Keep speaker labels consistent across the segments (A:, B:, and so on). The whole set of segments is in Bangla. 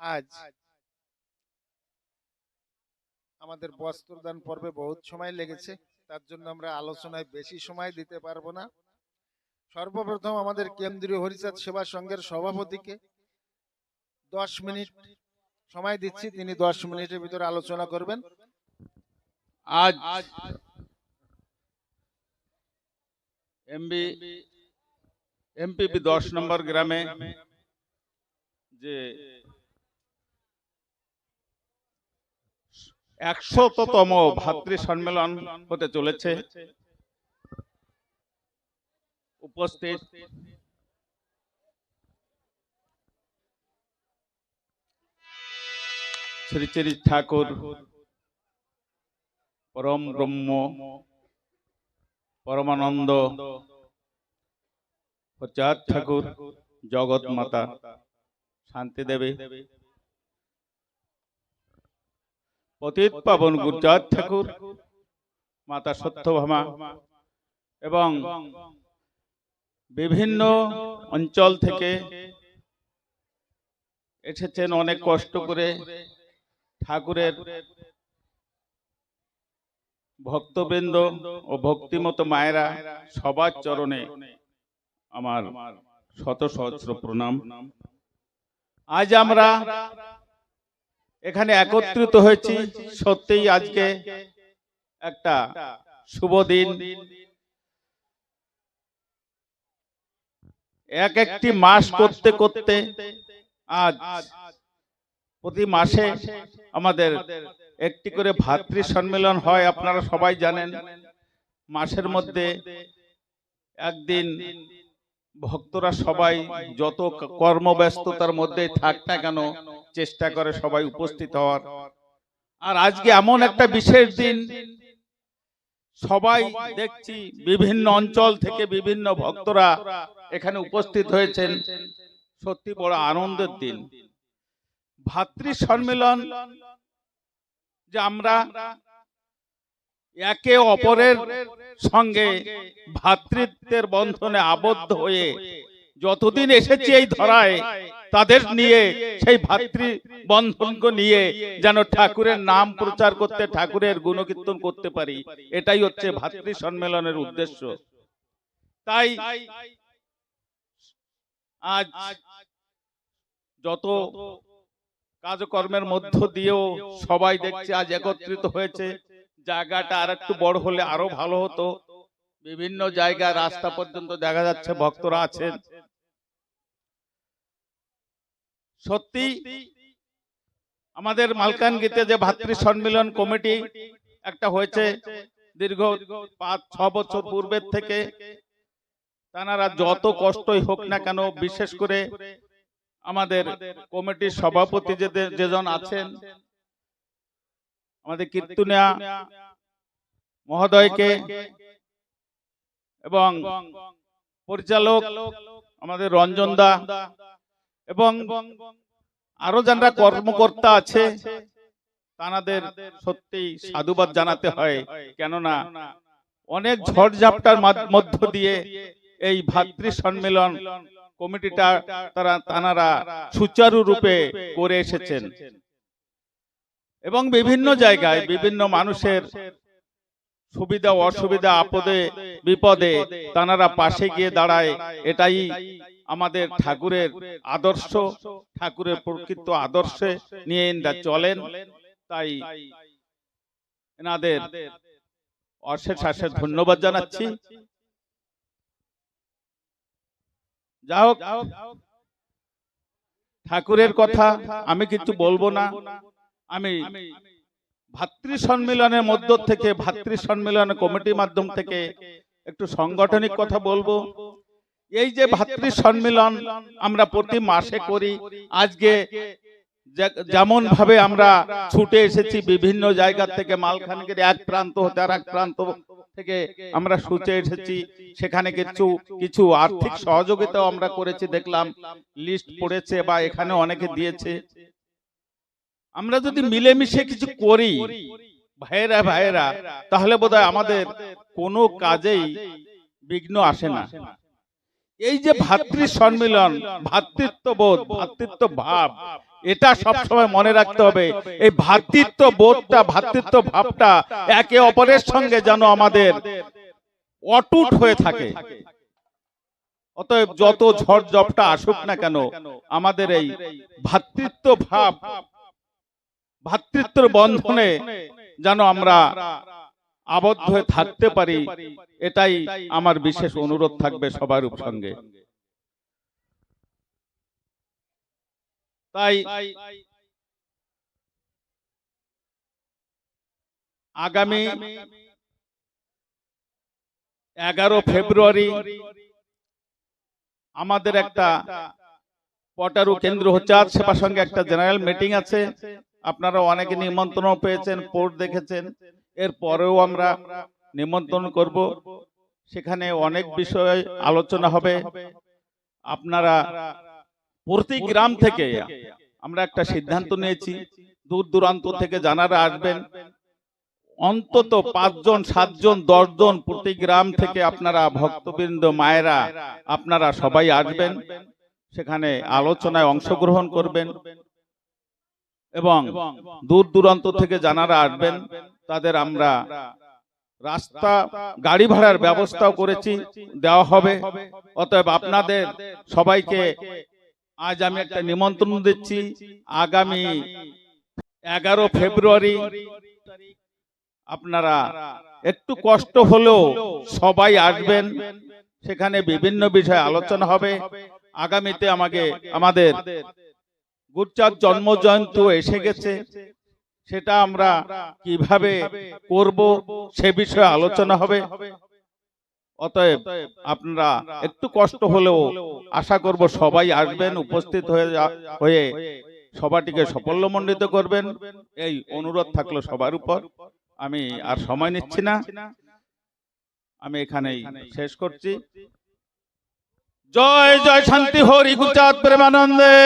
A: আজ আমাদের বস্ত্রদান পর্বে বহুত সময় লেগেছে। তার জন্য আমরা আলোচনায় বেশি সময় দিতে পারব না। সর্বপ্রথম আমাদের কেন্দ্রীয় হরিচাঁদ সেবা সংঘের সভাপতিকে দশ মিনিট সময় দিচ্ছি। তিনি দশ মিনিটের ভিতরে আলোচনা করবেন।
B: আজ এমবি এমপিপি দশ নম্বর গ্রামে যে একশততম ভাতৃ সম্মেলন হতে চলেছে। উপস্থিত শ্রী শ্রী ঠাকুর, পরম ব্রহ্ম, পরমানন্দ চাঁদ ঠাকুর জগৎ মাতা শান্তি দেবী পতিত পাবন গুরচাঁদ ঠাকুর মাতা সত্যভামা এবং বিভিন্ন অঞ্চল থেকে এসেছেন অনেক কষ্ট করে ঠাকুরের ভক্তবৃন্দ ও ভক্তিমত মায়েরা সবার চরণে আমার শত সহস্র প্রণাম। আজ আমরা এখানে একত্রিত হয়েছি। সত্যিই আজকে একটা শুভ দিন। এক একটি মাস করতে করতে আজ প্রতি মাসে আমাদের একটি করে ভাতৃ সম্মেলন হয় আপনারা সবাই জানেন। মাসের মধ্যে একদিন ভক্তরা সবাই যত কর্মব্যস্ততার মধ্যে থাক না কেন চেষ্টা করে সবাই উপস্থিত হওয়ার। আর আজকে এমন একটা বিশেষ দিন। সবাই দেখছি বিভিন্ন অঞ্চল থেকে বিভিন্ন ভক্তরা এখানে উপস্থিত হয়েছেন। সত্যি বড় আনন্দের দিন। ভাতৃ সম্মেলন যে আমরা একে অপরের সঙ্গে ভ্রাতৃত্বের বন্ধনে আবদ্ধ হয়ে যতদিন এসেছি এই ধরায়, তাদের নিয়ে, সেই ভাতৃ বন্ধনকে নিয়ে যেন ঠাকুরের নাম প্রচার করতে, ঠাকুরের গুণকীর্তন করতে পারি, এটাই হচ্ছে ভাতৃ সম্মেলনের উদ্দেশ্য। তাই আজ যত কাজকর্মের মধ্য দিয়েও সবাই দেখছে, আজ একত্রিত হয়েছে, জায়গাটা আর একটু বড় হলে আরও ভালো হতো। বিভিন্ন জায়গায় রাস্তা পর্যন্ত দেখা যাচ্ছে, ভক্তরা আছেন। সত্যি আমাদের মালকানগিতে যে ভাতৃ সম্মেলন কমিটি একটা হয়েছে দীর্ঘ পাঁচ ছ বছর পূর্বের থেকে তারা যত কষ্টই হোক না কেন বিশেষ করে আমাদের কমিটির সভাপতি যে যেজন আছেন আমাদের কীর্তনিয়া মহোদয়কে এবং পরিচালক আমাদের রঞ্জন দা এবং আরও যারা কর্মকর্তা আছে, তানাদের সত্যি সাধুবাদ জানাতে হয়। কেননা, অনেক ঝড়ঝাপটার মাধ- মধ্য দিয়ে এই ভাতৃ সম্মেলন কমিটিটা তারা, তানারা সুচারু রূপে করে এসেছেন। এবং বিভিন্ন জায়গায় বিভিন্ন মানুষের সুবিধা অসুবিধা আপদে বিপদে তানারা পাশে গিয়ে দাঁড়ায়, এটাই আমাদের ঠাকুরের আদর্শ ঠাকুরের প্রকৃত আদর্শে নিয়ে এনারা চলেন। তাই এনাদের অশেষ অশেষ ধন্যবাদ জানাচ্ছি। যা হোক ঠাকুরের কথা আমি কিছু বলব না। আমি ভাতৃ সম্মেলনের মধ্য থেকে ভাতৃ সম্মেলন কমিটির মাধ্যম থেকে একটু সাংগঠনিক কথা বলব। এই যে ভাতৃ সম্মেলন আমরা প্রতি মাসে করি। আজকে যেমন ভাবে আমরা ছুটে এসেছি বিভিন্ন জায়গা থেকে মালখানগির এক প্রান্ত হতে আর এক প্রান্ত থেকে আমরা ছুটে এসেছি। সেখানে কিছু কিছু আর্থিক সহযোগিতাও আমরা করেছি দেখলাম। লিস্ট পড়েছে বা এখানে অনেকে দিয়েছে। আমরা যদি মিলেমিশে কিছু করি ভাইয়েরা ভাইয়েরা তাহলে বোধহয় আমাদের কোনো কাজেই বিঘ্ন আসে না। এই যে ভাতৃ সম্মিলন ভ্রাতৃত্ববোধ ভাতৃত্ব ভাব এটা সবসময় মনে রাখতে হবে। এই ভ্রাতৃত্ব বোধটা ভ্রাতৃত্ব ভাবটা একে অপরের সঙ্গে যেন আমাদের অটুট হয়ে থাকে। অতএব যত ঝড় জপটা আসুক না কেন আমাদের এই ভাতৃত্ব ভাব ভ্রাতৃত্বের বন্ধনে যেন আমরা আবদ্ধ হয়ে থাকতে পারি এটাই আমার বিশেষ অনুরোধ থাকবে সবার সঙ্গে তাই আগামী এগারো ফেব্রুয়ারি আমাদের একটা পটারু কেন্দ্র হচ্ছে আজ সেবার সঙ্গে একটা জেনারেল মিটিং আছে। আপনারা অনেকে নিমন্ত্রণ পেয়েছেন পোর্ট দেখেছেন। এর পরেও আমরা নিমন্ত্রণ করব। সেখানে অনেক বিষয় আলোচনা হবে। আপনারা প্রতি গ্রাম থেকে আমরা একটা সিদ্ধান্ত নিয়েছি। দূর দূরান্ত থেকে জানারা আসবেন। অন্তত পাঁচজন, সাতজন, দশজন প্রতি গ্রাম থেকে আপনারা ভক্তবৃন্দ, মায়েরা আপনারা সবাই আসবেন। সেখানে আলোচনায় অংশগ্রহণ করবেন। এবং দূর দূরান্ত থেকে জানারা আসবেন, তাদের আমরা রাস্তা, গাড়ি ভাড়ার ব্যবস্থাও করেছি, দেওয়া হবে। অতএব আপনাদের সবাইকে আজ আমি একটা নিমন্ত্রণ দিচ্ছি, আগামী এগারো ফেব্রুয়ারি আপনারা একটু কষ্ট হলেও সবাই আসবেন, সেখানে বিভিন্ন বিষয়ে আলোচনা হবে। আগামীতে আমাকে, আমাদের গুরচাঁদ জন্ম জয়ন্তী এসে গেছে। সেটা আমরা কীভাবে করব সে বিষয়ে আলোচনা হবে? অতএব আপনারা একটু কষ্ট হলেও আশা করব সবাই আসবেন উপস্থিত হয়ে হয়ে সবাটিকে সাফল্যমণ্ডিত করবেন। এই অনুরোধ থাকল সবার উপর। আমি আর সময় নিচ্ছি না। আমি এখানেই শেষ করছি। জয় জয় শান্তি হরি গুচাত প্রেমানন্দে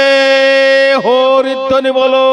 B: হরিধ্বনি বলো।